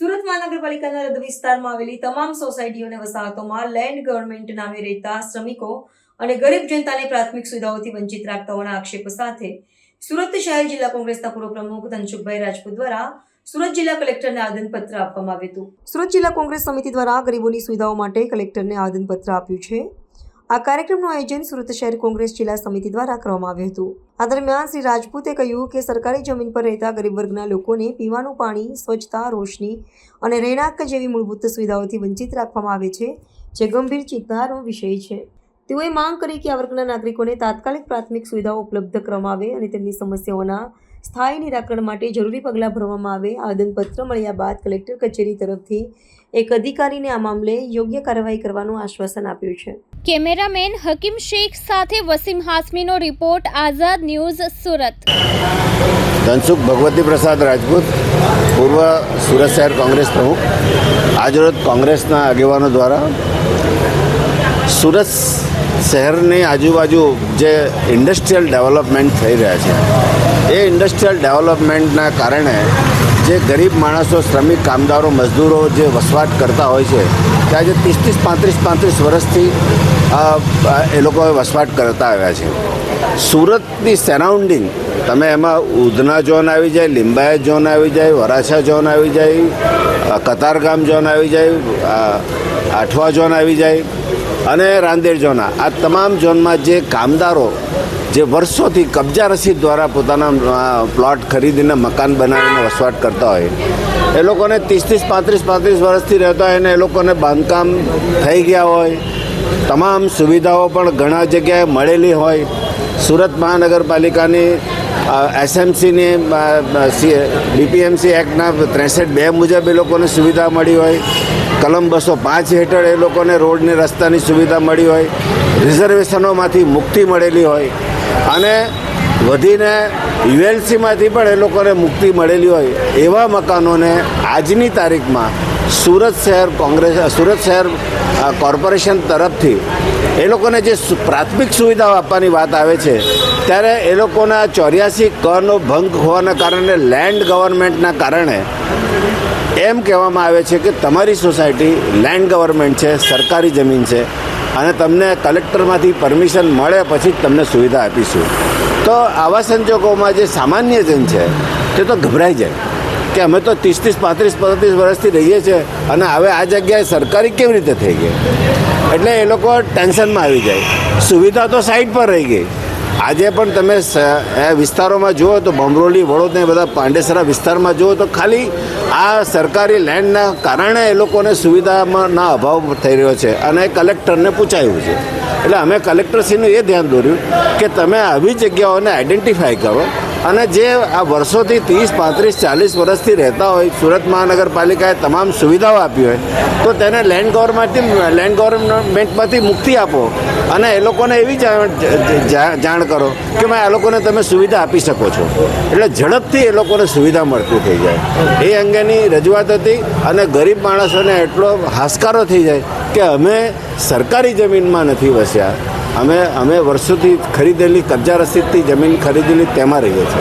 સુરત મહાનગરપાલિકાના રદ વિસ્તારમાં આવેલી તમામ સોસાયટીઓ અને વસાહતોમાં લેન્ડ ગવર્મેન્ટ નામે રહેતા શ્રમિકો અને ગરીબ જનતાને પ્રાથમિક સુવિધાઓથી વંચિત રાખતા હોવાના આક્ષેપ સાથે સુરત શહેર જિલ્લા કોંગ્રેસના પૂર્વ પ્રમુખ ધનસુખભાઈ રાજપૂત દ્વારા સુરત જિલ્લા કલેક્ટરને આવેદનપત્ર આપવામાં આવ્યું હતું. સુરત જિલ્લા કોંગ્રેસ સમિતિ દ્વારા ગરીબોની સુવિધાઓ માટે કલેક્ટરને આવેદનપત્ર આપ્યું છે. આ કાર્યક્રમનું આયોજન સુરત શહેર કોંગ્રેસ જિલ્લા સમિતિ દ્વારા કરવામાં આવ્યું હતું. આ દરમિયાન શ્રી રાજપૂતે કહ્યું કે સરકારી જમીન પર રહેતા ગરીબ વર્ગના લોકોને પીવાનું પાણી, સ્વચ્છતા, રોશની અને રહેણાંક જેવી મૂળભૂત સુવિધાઓથી વંચિત રાખવામાં આવે છે, જે ગંભીર ચિંતાનો વિષય છે. તેઓએ માંગ કરી કે આ વર્ગના નાગરિકોને તાત્કાલિક પ્રાથમિક સુવિધાઓ ઉપલબ્ધ કરવામાં આવે અને તેમની સમસ્યાઓના સ્થાયી નિરાકરણ માટે જરૂરી પગલાં ભરવામાં આવે. આવેદનપત્ર મળ્યા બાદ કલેક્ટર કચેરી તરફથી એક અધિકારીને આ મામલે યોગ્ય કાર્યવાહી કરવાનું આશ્વાસન આપ્યું છે. કેમેરામેન હકીમ શેખ સાથે વસીમ હાસમીનો રિપોર્ટ, આઝાદ ન્યૂઝ, સુરત. ધનસુખ ભગવતી પ્રસાદ રાજપૂત, પૂર્વ સુરત શહેર કોંગ્રેસ પ્રમુખ. આજરોજ કોંગ્રેસના આગેવાનો દ્વારા સુરત શહેરની આજુબાજુ જે ઇન્ડસ્ટ્રીયલ ડેવલપમેન્ટ થઈ રહ્યા છે, એ ઇન્ડસ્ટ્રીયલ ડેવલપમેન્ટના કારણે જે ગરીબ માણસો, શ્રમિક, કામદારો, મજદૂરો જે વસવાટ કરતા હોય છે ત્યાં જે ત્રીસ ત્રીસ પાંત્રીસ પાંત્રીસ વર્ષથી એ લોકો વસવાટ કરતા આવ્યા છે. સુરતની સરાઉન્ડિંગ, તમે એમાં ઉધના ઝોન આવી જાય, લિંબાયત ઝોન આવી જાય, વરાછા ઝોન આવી જાય કતારગામ ઝોન આવી જાય આઠવા ઝોન આવી જાય, અને રાંદેર ઝોન આ તમામ ઝોનમાં જે કામદારો જે વર્ષોથી કબજા રસીદ દ્વારા પોતાના પ્લોટ ખરીદીને મકાન બનાવીને વસવાટ કરતા હોય. એ લોકોને ત્રીસ ત્રીસ પાંત્રીસ પાંત્રીસ વર્ષથી રહેતા હોય અને એ લોકોને બાંધકામ થઈ ગયા હોય. તમામ સુવિધાઓ પણ ઘણા જગ્યાએ મળેલી હોય. સુરત મહાનગરપાલિકાની એસએમસીની ડીપીએમસી એક્ટના ત્રેસઠ બે મુજબ એ લોકોને સુવિધા મળી હોય. કલમ બસો પાંચ હેઠળ એ લોકોને રોડની રસ્તાની સુવિધા મળી હોય. રિઝર્વેશનોમાંથી મુક્તિ મળેલી હોય. અને વધીને યુએલસીમાંથી પણ એ લોકોને મુક્તિ મળેલી હોય એવા મકાનોને આજની તારીખમાં સુરત શહેર કોંગ્રેસ સુરત શહેર કોર્પોરેશન તરફથી એ લોકોને જે પ્રાથમિક સુવિધાઓ આપવાની વાત આવે છે, ત્યારે એ લોકોના ચોર્યાસી કનો ભંગ હોવાના કારણે લેન્ડ ગવર્મેન્ટના કારણે એમ કહેવામાં આવે છે કે તમારી સોસાયટી લેન્ડ ગવર્મેન્ટ છે, સરકારી જમીન છે. અને તમને કલેક્ટરમાંથી પરમિશન મળે પછી જ તમને સુવિધા આપીશું. તો આવા સંજોગોમાં જે સામાન્ય જન છે, તે તો ગભરાઈ જાય. કે અમે તો ત્રીસ ત્રીસ પાંત્રીસ પાંત્રીસ વર્ષથી રહીએ છીએ અને હવે આ જગ્યાએ સરકારી કેવી રીતે થઈ ગઈ? એટલે એ લોકો ટેન્શનમાં આવી જાય. સુવિધા તો સાઈડ પર રહી ગઈ. આજે પણ તમે વિસ્તારોમાં જુઓ તો બમરોલી વડોદ ને બધા પાંડેસરા વિસ્તારમાં જુઓ તો ખાલી આ સરકારી લેન્ડના કારણે એ લોકોને સુવિધામાં ના અભાવ થઈ રહ્યો છે અને કલેક્ટરને પૂછાયું છે. એટલે અમે કલેક્ટરશ્રીનું એ ધ્યાન દોર્યું કે તમે આવી જગ્યાઓને આઈડેન્ટિફાય કરો અને જે આ વર્ષોથી ત્રીસ, પાંત્રીસ, ચાલીસ વર્ષથી રહેતા હોય, સુરત મહાનગરપાલિકાએ તમામ સુવિધાઓ આપી હોય, તો તેને લેન્ડ ગવર્મેન્ટથી લેન્ડ ગવર્મેન્ટમાંથી મુક્તિ આપો. અને એ લોકોને એવી જાણ કરો કે ભાઈ આ લોકોને તમે સુવિધા આપી શકો છો. એટલે ઝડપથી એ લોકોને સુવિધા મળતી થઈ જાય. એ અંગેની રજૂઆત હતી અને ગરીબ માણસોને એટલો હાશકારો થઈ જાય કે અમે સરકારી જમીનમાં નથી વસ્યા. અમે અમે વર્ષોથી ખરીદેલી કબજા રસીદથી જમીન ખરીદેલી તેમાં રહીએ છીએ.